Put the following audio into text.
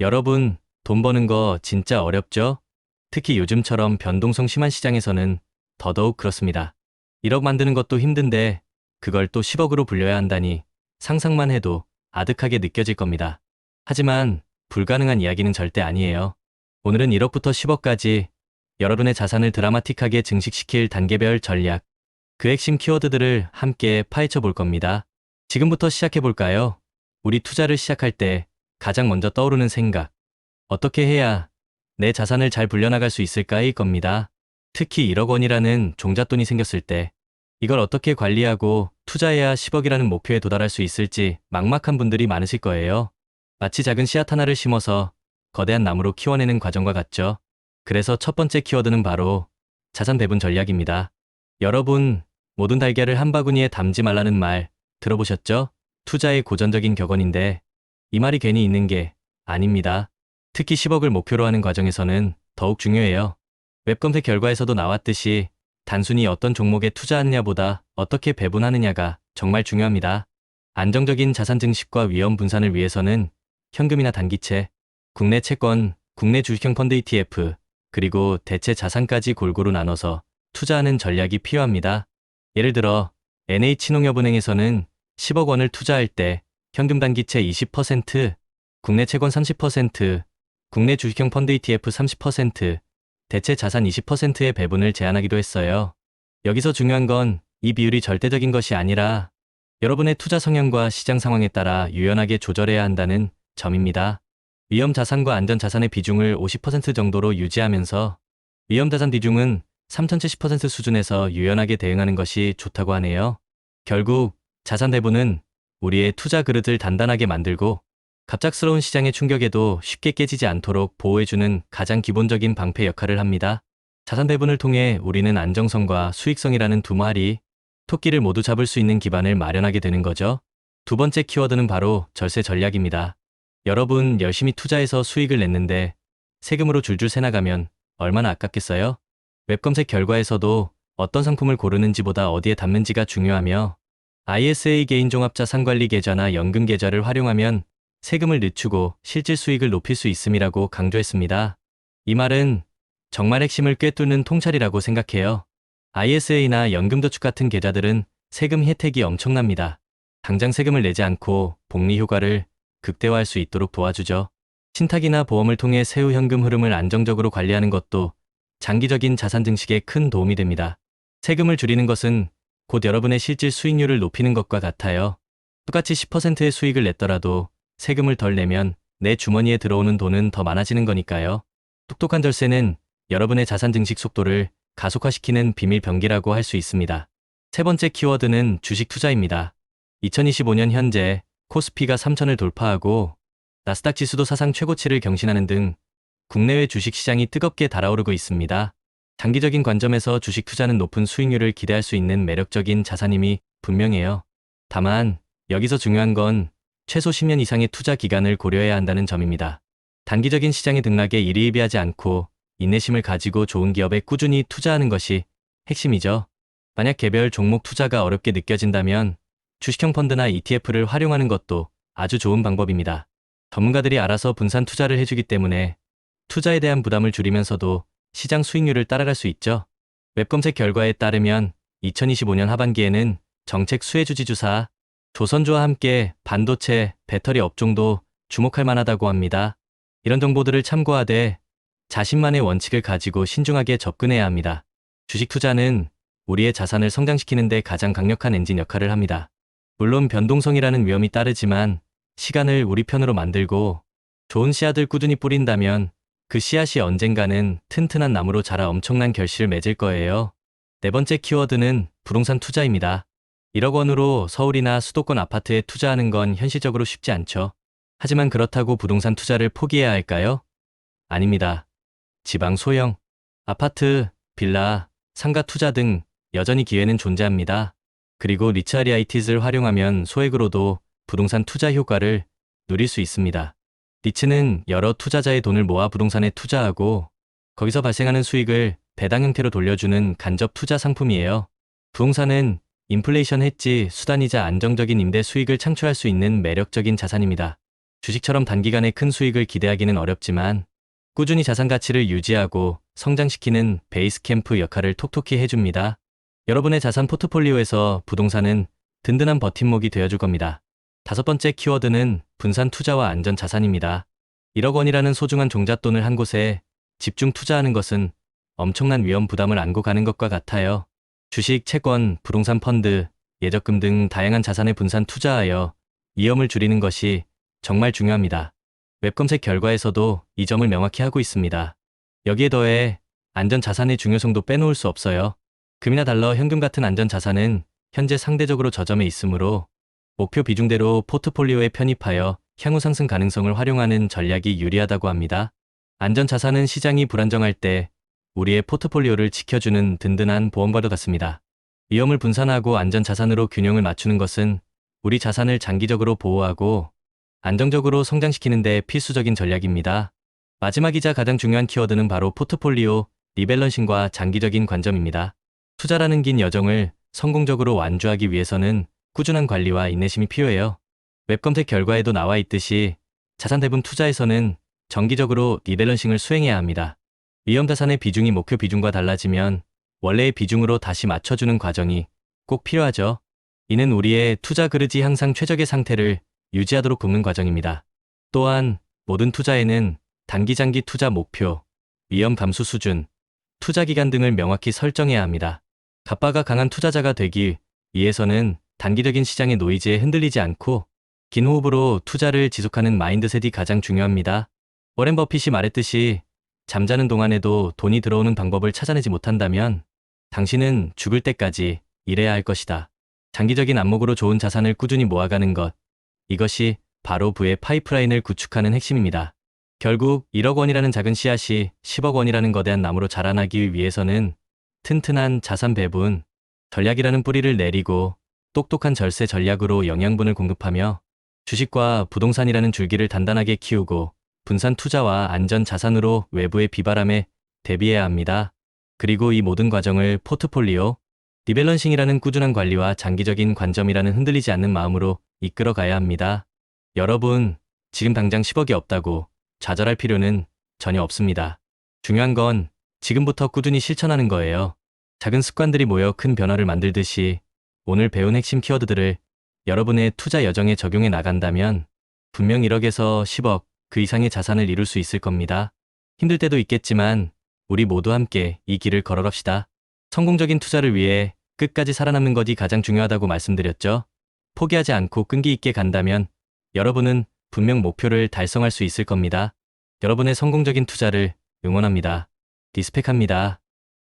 여러분, 돈 버는 거 진짜 어렵죠? 특히 요즘처럼 변동성 심한 시장에서는 더더욱 그렇습니다. 1억 만드는 것도 힘든데 그걸 또 10억으로 불려야 한다니 상상만 해도 아득하게 느껴질 겁니다. 하지만 불가능한 이야기는 절대 아니에요. 오늘은 1억부터 10억까지 여러분의 자산을 드라마틱하게 증식시킬 단계별 전략, 그 핵심 키워드들을 함께 파헤쳐 볼 겁니다. 지금부터 시작해 볼까요? 우리 투자를 시작할 때 가장 먼저 떠오르는 생각. 어떻게 해야 내 자산을 잘 불려나갈 수 있을까일 겁니다. 특히 1억 원이라는 종잣돈이 생겼을 때 이걸 어떻게 관리하고 투자해야 10억이라는 목표에 도달할 수 있을지 막막한 분들이 많으실 거예요. 마치 작은 씨앗 하나를 심어서 거대한 나무로 키워내는 과정과 같죠. 그래서 첫 번째 키워드는 바로 자산 배분 전략입니다. 여러분, 모든 달걀을 한 바구니에 담지 말라는 말 들어보셨죠? 투자의 고전적인 격언인데 이 말이 괜히 있는 게 아닙니다. 특히 10억을 목표로 하는 과정에서는 더욱 중요해요. 웹검색 결과에서도 나왔듯이 단순히 어떤 종목에 투자하느냐보다 어떻게 배분하느냐가 정말 중요합니다. 안정적인 자산 증식과 위험 분산을 위해서는 현금이나 단기채, 국내 채권, 국내 주식형 펀드 ETF, 그리고 대체 자산까지 골고루 나눠서 투자하는 전략이 필요합니다. 예를 들어 NH농협은행에서는 10억 원을 투자할 때 현금 단기채 20%, 국내 채권 30%, 국내 주식형 펀드 ETF 30%, 대체 자산 20%의 배분을 제한하기도 했어요. 여기서 중요한 건 이 비율이 절대적인 것이 아니라 여러분의 투자 성향과 시장 상황에 따라 유연하게 조절해야 한다는 점입니다. 위험 자산과 안전 자산의 비중을 50% 정도로 유지하면서 위험 자산 비중은 3070% 수준에서 유연하게 대응하는 것이 좋다고 하네요. 결국 자산 배분은 우리의 투자 그릇을 단단하게 만들고 갑작스러운 시장의 충격에도 쉽게 깨지지 않도록 보호해주는 가장 기본적인 방패 역할을 합니다. 자산 배분을 통해 우리는 안정성과 수익성이라는 두 마리 토끼를 모두 잡을 수 있는 기반을 마련하게 되는 거죠. 두 번째 키워드는 바로 절세 전략입니다. 여러분 열심히 투자해서 수익을 냈는데 세금으로 줄줄 새나가면 얼마나 아깝겠어요? 웹 검색 결과에서도 어떤 상품을 고르는지보다 어디에 담는지가 중요하며 ISA 개인종합자산관리 계좌나 연금 계좌를 활용하면 세금을 늦추고 실질 수익을 높일 수 있음이라고 강조했습니다. 이 말은 정말 핵심을 꿰뚫는 통찰이라고 생각해요. ISA나 연금저축 같은 계좌들은 세금 혜택이 엄청납니다. 당장 세금을 내지 않고 복리 효과를 극대화할 수 있도록 도와주죠. 신탁이나 보험을 통해 세후 현금 흐름을 안정적으로 관리하는 것도 장기적인 자산 증식에 큰 도움이 됩니다. 세금을 줄이는 것은 곧 여러분의 실질 수익률을 높이는 것과 같아요. 똑같이 10%의 수익을 냈더라도 세금을 덜 내면 내 주머니에 들어오는 돈은 더 많아지는 거니까요. 똑똑한 절세는 여러분의 자산 증식 속도를 가속화시키는 비밀 병기라고 할 수 있습니다. 세 번째 키워드는 주식 투자입니다. 2025년 현재 코스피가 3천을 돌파하고 나스닥 지수도 사상 최고치를 경신하는 등 국내외 주식 시장이 뜨겁게 달아오르고 있습니다. 장기적인 관점에서 주식 투자는 높은 수익률을 기대할 수 있는 매력적인 자산임이 분명해요. 다만 여기서 중요한 건 최소 10년 이상의 투자 기간을 고려해야 한다는 점입니다. 단기적인 시장의 등락에 일희일비하지 않고 인내심을 가지고 좋은 기업에 꾸준히 투자하는 것이 핵심이죠. 만약 개별 종목 투자가 어렵게 느껴진다면 주식형 펀드나 ETF를 활용하는 것도 아주 좋은 방법입니다. 전문가들이 알아서 분산 투자를 해주기 때문에 투자에 대한 부담을 줄이면서도 시장 수익률을 따라갈 수 있죠. 웹검색 결과에 따르면 2025년 하반기에는 정책 수혜주지주사, 조선주와 함께 반도체, 배터리 업종도 주목할 만하다고 합니다. 이런 정보들을 참고하되 자신만의 원칙을 가지고 신중하게 접근해야 합니다. 주식 투자는 우리의 자산을 성장시키는 데 가장 강력한 엔진 역할을 합니다. 물론 변동성이라는 위험이 따르지만 시간을 우리 편으로 만들고 좋은 씨앗을 꾸준히 뿌린다면 그 씨앗이 언젠가는 튼튼한 나무로 자라 엄청난 결실을 맺을 거예요. 네 번째 키워드는 부동산 투자입니다. 1억 원으로 서울이나 수도권 아파트에 투자하는 건 현실적으로 쉽지 않죠. 하지만 그렇다고 부동산 투자를 포기해야 할까요? 아닙니다. 지방 소형, 아파트, 빌라, 상가 투자 등 여전히 기회는 존재합니다. 그리고 리츠아리아이티즈를 활용하면 소액으로도 부동산 투자 효과를 누릴 수 있습니다. 리츠는 여러 투자자의 돈을 모아 부동산에 투자하고 거기서 발생하는 수익을 배당 형태로 돌려주는 간접 투자 상품이에요. 부동산은 인플레이션 해지 수단이자 안정적인 임대 수익을 창출할 수 있는 매력적인 자산입니다. 주식처럼 단기간에 큰 수익을 기대하기는 어렵지만 꾸준히 자산 가치를 유지하고 성장시키는 베이스 캠프 역할을 톡톡히 해줍니다. 여러분의 자산 포트폴리오에서 부동산은 든든한 버팀목이 되어줄 겁니다. 다섯 번째 키워드는 분산 투자와 안전 자산입니다. 1억 원이라는 소중한 종잣돈을 한 곳에 집중 투자하는 것은 엄청난 위험 부담을 안고 가는 것과 같아요. 주식, 채권, 부동산 펀드, 예적금 등 다양한 자산에 분산 투자하여 위험을 줄이는 것이 정말 중요합니다. 웹검색 결과에서도 이 점을 명확히 하고 있습니다. 여기에 더해 안전 자산의 중요성도 빼놓을 수 없어요. 금이나 달러, 현금 같은 안전 자산은 현재 상대적으로 저점에 있으므로 목표 비중대로 포트폴리오에 편입하여 향후 상승 가능성을 활용하는 전략이 유리하다고 합니다. 안전 자산은 시장이 불안정할 때 우리의 포트폴리오를 지켜주는 든든한 보험과도 같습니다. 위험을 분산하고 안전 자산으로 균형을 맞추는 것은 우리 자산을 장기적으로 보호하고 안정적으로 성장시키는 데 필수적인 전략입니다. 마지막이자 가장 중요한 키워드는 바로 포트폴리오 리밸런싱과 장기적인 관점입니다. 투자라는 긴 여정을 성공적으로 완주하기 위해서는 꾸준한 관리와 인내심이 필요해요. 웹검색 결과에도 나와 있듯이 자산 대분 투자에서는 정기적으로 리밸런싱을 수행해야 합니다. 위험 자산의 비중이 목표 비중과 달라지면 원래의 비중으로 다시 맞춰주는 과정이 꼭 필요하죠. 이는 우리의 투자 그릇이 항상 최적의 상태를 유지하도록 돕는 과정입니다. 또한 모든 투자에는 단기 장기 투자 목표, 위험 감수 수준, 투자 기간 등을 명확히 설정해야 합니다. 갑바가 강한 투자자가 되기 위해서는 단기적인 시장의 노이즈에 흔들리지 않고 긴 호흡으로 투자를 지속하는 마인드셋이 가장 중요합니다. 워렌 버핏이 말했듯이 잠자는 동안에도 돈이 들어오는 방법을 찾아내지 못한다면 당신은 죽을 때까지 일해야 할 것이다. 장기적인 안목으로 좋은 자산을 꾸준히 모아가는 것. 이것이 바로 부의 파이프라인을 구축하는 핵심입니다. 결국 1억 원이라는 작은 씨앗이 10억 원이라는 거대한 나무로 자라나기 위해서는 튼튼한 자산 배분, 전략이라는 뿌리를 내리고 똑똑한 절세 전략으로 영양분을 공급하며 주식과 부동산이라는 줄기를 단단하게 키우고 분산 투자와 안전 자산으로 외부의 비바람에 대비해야 합니다. 그리고 이 모든 과정을 포트폴리오, 리밸런싱이라는 꾸준한 관리와 장기적인 관점이라는 흔들리지 않는 마음으로 이끌어 가야 합니다. 여러분, 지금 당장 10억이 없다고 좌절할 필요는 전혀 없습니다. 중요한 건 지금부터 꾸준히 실천하는 거예요. 작은 습관들이 모여 큰 변화를 만들듯이 오늘 배운 핵심 키워드들을 여러분의 투자 여정에 적용해 나간다면 분명 1억에서 10억 그 이상의 자산을 이룰 수 있을 겁니다. 힘들 때도 있겠지만 우리 모두 함께 이 길을 걸어갑시다. 성공적인 투자를 위해 끝까지 살아남는 것이 가장 중요하다고 말씀드렸죠. 포기하지 않고 끈기 있게 간다면 여러분은 분명 목표를 달성할 수 있을 겁니다. 여러분의 성공적인 투자를 응원합니다. 리스펙합니다.